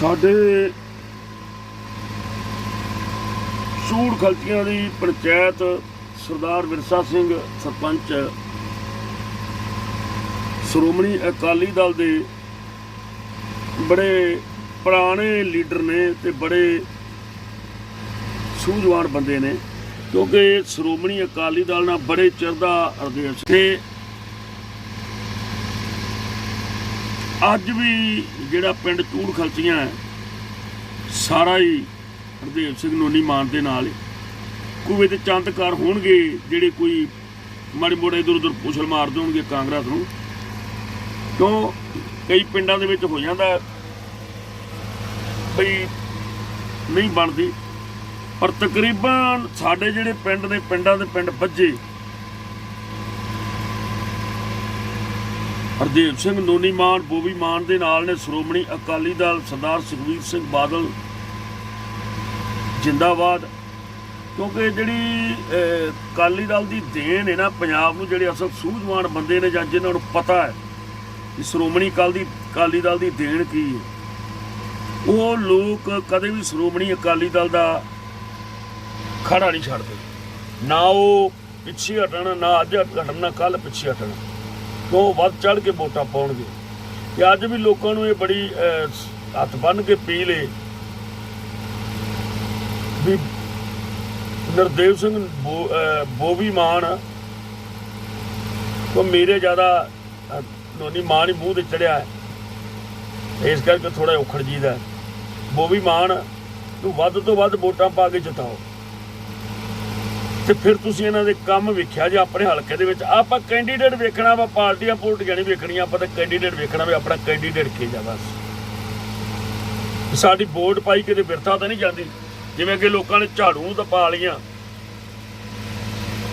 ਸਾਡੇ ਸੂੜ ਖਲਚੀਆਂ ਦੀ ਪੰਚਾਇਤ ਸਰਦਾਰ ਵਿਰਸਾ ਸਿੰਘ ਸਰਪੰਚ ਸ਼੍ਰੋਮਣੀ ਅਕਾਲੀ ਦਲ ਦੇ ਬੜੇ ਪੁਰਾਣੇ ਲੀਡਰ ਨੇ ਤੇ ਬੜੇ ਸੂਝਵਾਨ ਬੰਦੇ ਨੇ, ਕਿਉਂਕਿ ਸ਼੍ਰੋਮਣੀ ਅਕਾਲੀ ਦਲ ਨਾਲ ਬੜੇ ਚਿਰ ਦਾ ਅਰਦੇਵ ਤੇ ਅੱਜ ਵੀ ਜਿਹੜਾ ਪਿੰਡ ਚੂੜ ਖਲਚੀਆਂ ਹੈ, ਸਾਰਾ ਹੀ ਹਰਦੇਵ ਸਿੰਘ ਨੋਨੀ ਮਾਨ ਦੇ ਨਾਲ ਹੈ। ਕੋਈ ਵਿੱਚ ਚੰਦਕਾਰ ਹੋਣਗੇ, ਜਿਹੜੇ ਕੋਈ ਮਾੜੇ ਮੋੜੇ ਇਧਰ ਉਧਰ ਪੁਛਲ ਮਾਰ ਦੇਣਗੇ ਕਾਂਗਰਸ ਨੂੰ। ਕਿਉਂ? ਕਈ ਪਿੰਡਾਂ ਦੇ ਵਿੱਚ ਹੋ ਜਾਂਦਾ ਬਈ ਨਹੀਂ ਬਣਦੀ। ਪਰ ਤਕਰੀਬਨ ਸਾਡੇ ਜਿਹੜੇ ਪਿੰਡ ਨੇ, ਪਿੰਡਾਂ ਦੇ ਪਿੰਡ ਵੱਜੇ ਹਰਦੇਵ ਸਿੰਘ ਨੋਨੀ ਮਾਨ, ਬੋਬੀ ਮਾਨ ਦੇ ਨਾਲ ਨੇ ਸ਼੍ਰੋਮਣੀ ਅਕਾਲੀ ਦਲ ਸਰਦਾਰ ਸੁਖਬੀਰ ਸਿੰਘ ਬਾਦਲ, ਜਿੰਦਾਬਾਦ। ਕਿਉਂਕਿ ਜਿਹੜੀ ਅਕਾਲੀ ਦਲ ਦੀ ਦੇਣ ਹੈ ਨਾ, ਪੰਜਾਬ ਨੂੰ ਜਿਹੜੇ ਅਸਲ ਸੂਝਵਾਨ ਬੰਦੇ ਨੇ ਜਾਂ ਜਿਨ੍ਹਾਂ ਨੂੰ ਪਤਾ ਹੈ ਕਿ ਸ਼੍ਰੋਮਣੀ ਅਕਾਲੀ ਦੀ, ਅਕਾਲੀ ਦਲ ਦੀ ਦੇਣ ਕੀ ਹੈ, ਉਹ ਲੋਕ ਕਦੇ ਵੀ ਸ਼੍ਰੋਮਣੀ ਅਕਾਲੀ ਦਲ ਦਾ ਖੜਾ ਨਹੀਂ ਛੱਡਦੇ। ਨਾ ਉਹ ਪਿੱਛੇ ਹਟਣ, ਨਾ ਅੱਜ ਹਟਣ ਨਾ ਕੱਲ ਪਿੱਛੇ ਹਟਣਾ। ਤੋਂ ਵੱਧ ਚੜ ਕੇ ਵੋਟਾਂ ਪਾਉਣਗੇ। ਤੇ ਅੱਜ ਵੀ ਲੋਕਾਂ ਨੂੰ ਇਹ ਬੜੀ ਹੱਥ ਬੰਨ ਕੇ ਪੀ ਲੇ ਵੀ ਨਰਦੇਵ ਸਿੰਘ ਬੋ- ਅਹ, ਬੋਵੀ ਮਾਨ ਉਹ ਮੇਰੇ ਜ਼ਿਆਦਾ ਅਹ, ਨੋਨੀ ਮਾਨ ਹੀ ਮੂੰਹ ਤੇ ਚੜਿਆ ਇਸ ਕਰਕੇ ਥੋੜਾ ਉਖੜ ਜੀਦਾ ਹੈ। ਬੋਵੀ ਮਾਨ ਨੂੰ ਵੱਧ ਤੋਂ ਵੱਧ ਵੋਟਾਂ ਪਾ ਕੇ ਜਿਤਾਓ। ਤੇ ਫਿਰ ਤੁਸੀਂ ਇਹਨਾਂ ਦੇ ਕੰਮ ਵੇਖਿਆ ਜੇ ਆਪਣੇ ਹਲਕੇ ਦੇ ਵਿੱਚ। ਆਪਾਂ ਕੈਂਡੀਡੇਟ ਵੇਖਣਾ ਵਾ, ਪਾਰਟੀਆਂ ਪੋਲਟੀਆਂ ਨਹੀਂ ਵੇਖਣੀਆਂ, ਆਪਾਂ ਤਾਂ ਕੈਂਡੀਡੇਟ ਵੇਖਣਾ ਵੀ ਆਪਣਾ ਕੈਂਡੀਡੇਟ ਕੀ ਜਾ ਬਸ। ਸਾਡੀ ਵੋਟ ਪਾਈ ਕਿਤੇ ਬਿਰਥਾ ਤਾਂ ਨਹੀਂ ਜਾਂਦੀ। ਜਿਵੇਂ ਕਿ ਲੋਕਾਂ ਨੇ ਝਾੜੂ ਨੂੰ ਤਾਂ ਪਾ ਲੀਆਂ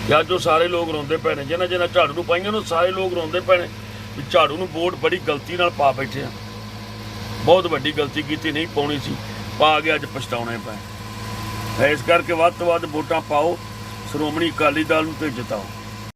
ਜਾਂ ਜੋ ਸਾਰੇ ਲੋਕ ਰੋਂਦੇ ਪੈਣੇ ਜਿਹਨਾਂ ਜਿਹਨਾਂ ਝਾੜੂ ਨੂੰ ਪਾਈਆਂ ਨੂੰ ਸਾਰੇ ਲੋਕ ਰੋਂਦੇ ਪੈਣੇ ਵੀ ਝਾੜੂ ਨੂੰ ਵੋਟ ਬੜੀ ਗਲਤੀ ਨਾਲ ਪਾ ਬੈਠੇ ਆ। ਬਹੁਤ ਵੱਡੀ ਗਲਤੀ ਕੀਤੀ, ਨਹੀਂ ਪਾਉਣੀ ਸੀ। ਪਾ ਕੇ ਅੱਜ ਪਛਤਾਉਣੇ ਪਏ। ਇਸ ਕਰਕੇ ਵੱਧ ਤੋਂ ਵੱਧ ਵੋਟਾਂ ਪਾਓ। ਸ਼੍ਰੋਮਣੀ ਅਕਾਲੀ ਦਲ ਨੂੰ ਤੇ ਜਿਤਾਓ।